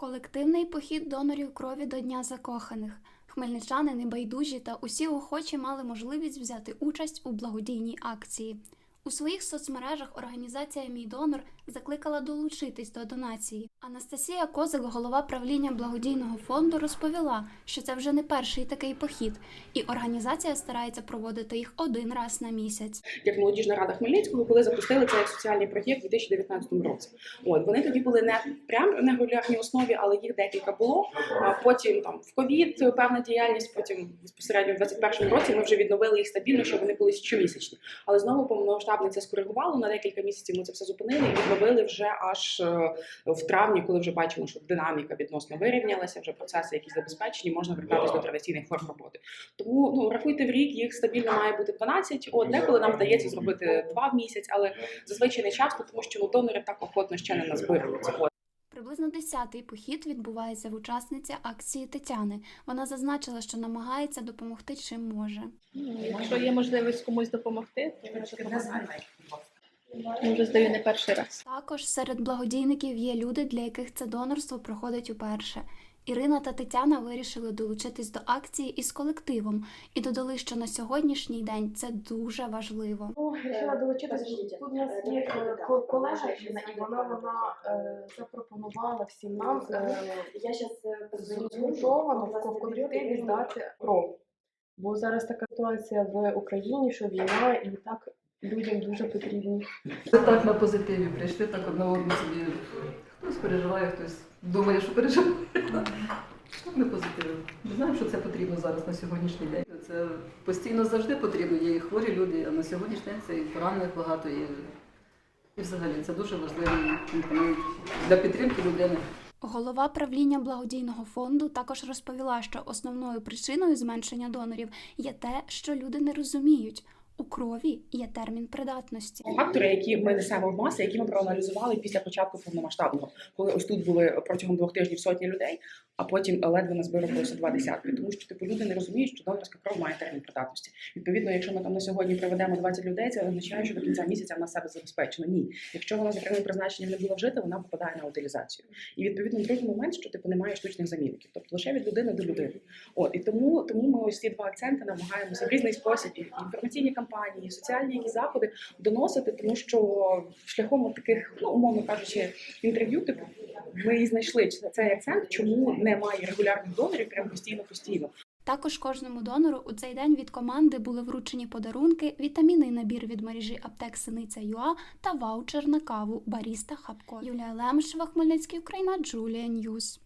Колективний похід донорів крові до Дня закоханих. Хмельничани небайдужі та усі охочі мали можливість взяти участь у благодійній акції. У своїх соцмережах організація Мій донор закликала долучитись до донації. Анастасія Козак, голова правління благодійного фонду, розповіла, що це вже не перший такий похід, і організація старається проводити їх один раз на місяць. як молодіжна рада Хмельницького, коли запустили цей соціальний проєкт у 2019 році. От вони тоді були не прям на регулярній основі, але їх декілька було. Потім там в ковід певна діяльність. Потім безпосередньо в 2021 році ми вже відновили їх стабільно, щоб вони були щомісячні. Але знову повномасштабне це скоригувало на декілька місяців. Ми це все зупинили і відновили вже аж е, в травні, коли вже бачимо, що динаміка відносно вирівнялася, вже процеси, які забезпечені, можна вертатись до традиційних форм роботи. Тому ну рахуйте в рік, їх стабільно має бути 12. От деколи нам вдається зробити два в місяць, але зазвичай не часто, тому що ну, донори так охотно ще не назбируються. От. Приблизно десятий похід відбувається в учасниці акції Тетяни. Вона зазначила, що намагається допомогти чим може. Ну, Якщо є можливість комусь допомогти, то я допомагаю. Я вже здаю не перший раз. Також серед благодійників є люди, для яких це донорство проходить уперше. Ірина та Тетяна вирішили долучитись до акції із колективом і додали, що на сьогоднішній день це дуже важливо. Ну, хотіла долучитися. Тут у нас є е, колега і вона вона е, запропонувала всім нам е, Я зараз згуртовано в ко- в колективі здати кров. Бо зараз така ситуація в Україні, що війна, і так людям дуже потрібні. Ми так на позитиві прийшли, так одне одне собі. Хтось переживає, хтось думає, що переживає. Так на позитиві. Ми знаємо, що це потрібно зараз на сьогоднішній день. Це постійно завжди потрібно. Є і хворі люди, а на сьогоднішній день це і поранених багато, і, і взагалі це дуже важливо для підтримки людини. Голова правління благодійного фонду також розповіла, що основною причиною зменшення донорів є те, що люди не розуміють. У крові є термін придатності. Фактори, які ми несемо в маси, які ми проаналізували після початку повномасштабного, коли ось тут були протягом двох тижнів сотні людей, а потім ледве назбиралося два десятки. Тому що типу люди не розуміють, що донорська кров має термін придатності. Відповідно, якщо ми там на сьогодні приведемо 20 людей, це означає, що до кінця місяця вона себе забезпечено. Ні, якщо вона за прямим призначенням не була вжита, вона попадає на утилізацію. І відповідно другий момент, що типу немає штучних замінників, тобто лише від людини до людини. От і тому, тому ми ось ці два акценти намагаємося в різний спосіб і інформаційні кампанії, і соціальні якісь заходи доносити, тому що шляхом таких, ну умовно кажучи, інтерв'ю, типу ми і знайшли цей акцент, чому немає регулярних донорів прям постійно постійно. Також кожному донору у цей день від команди були вручені подарунки, вітамінний набір від мережі аптек Синиця ЮА та ваучер на каву Баріста Хабко. Юлія Лемшева, Хмельницький Україна, Джулія Ньюс.